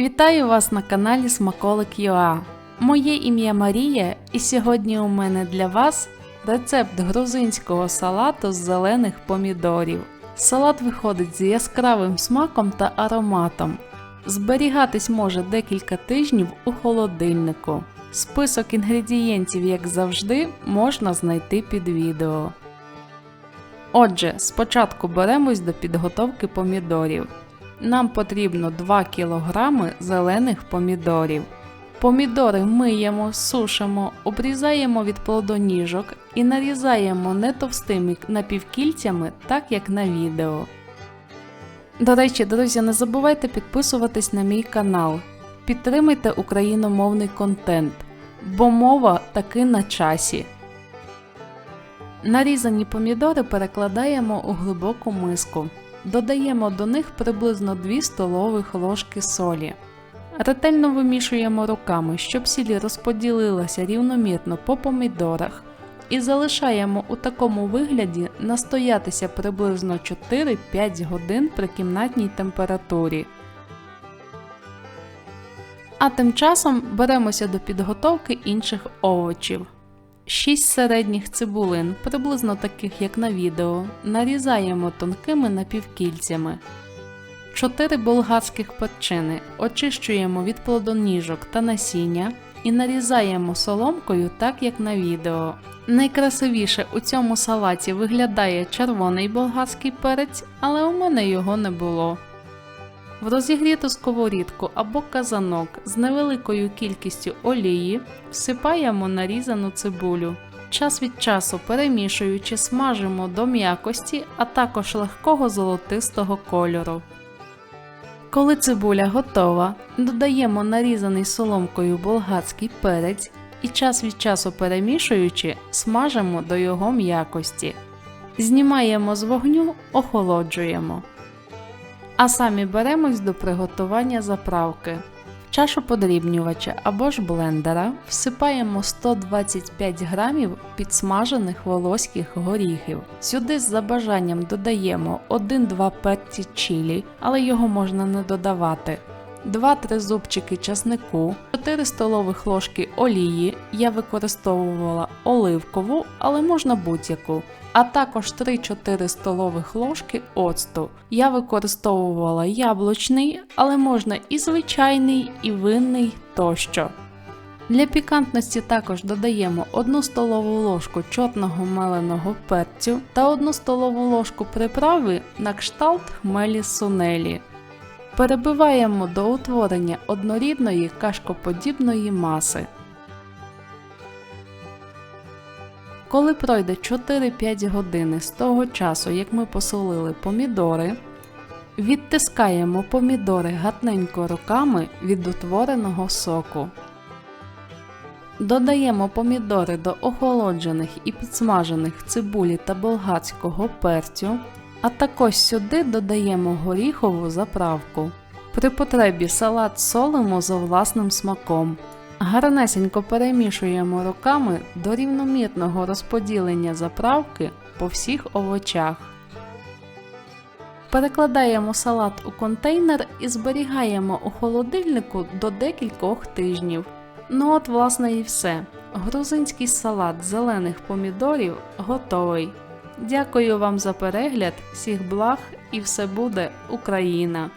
Вітаю вас на каналі Смаколик ЮА. Моє ім'я Марія, і сьогодні у мене для вас рецепт грузинського салату з зелених помідорів. Салат виходить з яскравим смаком та ароматом. Зберігатись може декілька тижнів у холодильнику. Список інгредієнтів, як завжди, можна знайти під відео. Отже, спочатку беремось до підготовки помідорів. Нам потрібно 2 кг зелених помідорів. Помідори миємо, сушимо, обрізаємо від плодоніжок і нарізаємо не товстими напівкільцями, так як на відео. До речі, друзі, не забувайте підписуватись на мій канал. Підтримуйте україномовний контент, бо мова таки на часі. Нарізані помідори перекладаємо у глибоку миску. Додаємо до них приблизно 2 столових ложки солі. Ретельно вимішуємо руками, щоб сіль розподілилася рівномірно по помідорах, і залишаємо у такому вигляді настоятися приблизно 4-5 годин при кімнатній температурі. А тим часом беремося до підготовки інших овочів. 6 середніх цибулин, приблизно таких як на відео, нарізаємо тонкими напівкільцями. 4 болгарських перчини очищуємо від плодоніжок та насіння і нарізаємо соломкою так як на відео. Найкрасивіше у цьому салаті виглядає червоний болгарський перець, але у мене його не було. В розігріту сковорідку або казанок з невеликою кількістю олії всипаємо нарізану цибулю. Час від часу перемішуючи, смажимо до м'якості, а також легкого золотистого кольору. Коли цибуля готова, додаємо нарізаний соломкою болгарський перець і час від часу перемішуючи, смажимо до його м'якості. Знімаємо з вогню, охолоджуємо. А самі беремось до приготування заправки. В чашу подрібнювача або ж блендера всипаємо 125 грамів підсмажених волоських горіхів. Сюди за бажанням додаємо 1-2 перці чилі, але його можна не додавати. 2-3 зубчики часнику, 4 столових ложки олії, я використовувала оливкову, але можна будь-яку, а також 3-4 столових ложки оцту. Я використовувала яблучний, але можна і звичайний, і винний тощо. Для пікантності також додаємо 1 столову ложку чорного меленого перцю та 1 столову ложку приправи на кшталт хмелі сунелі. Перебиваємо до утворення однорідної кашкоподібної маси. Коли пройде 4-5 години з того часу, як ми посолили помідори, відтискаємо помідори гатненько руками від утвореного соку. Додаємо помідори до охолоджених і підсмажених цибулі та болгарського перцю, а також сюди додаємо горіхову заправку. При потребі салат солимо за власним смаком. Гарнесенько перемішуємо руками до рівномірного розподілення заправки по всіх овочах. Перекладаємо салат у контейнер і зберігаємо у холодильнику до декількох тижнів. Ну от, власне, і все. Грузинський салат зелених помідорів готовий. Дякую вам за перегляд, всіх благ і все буде Україна!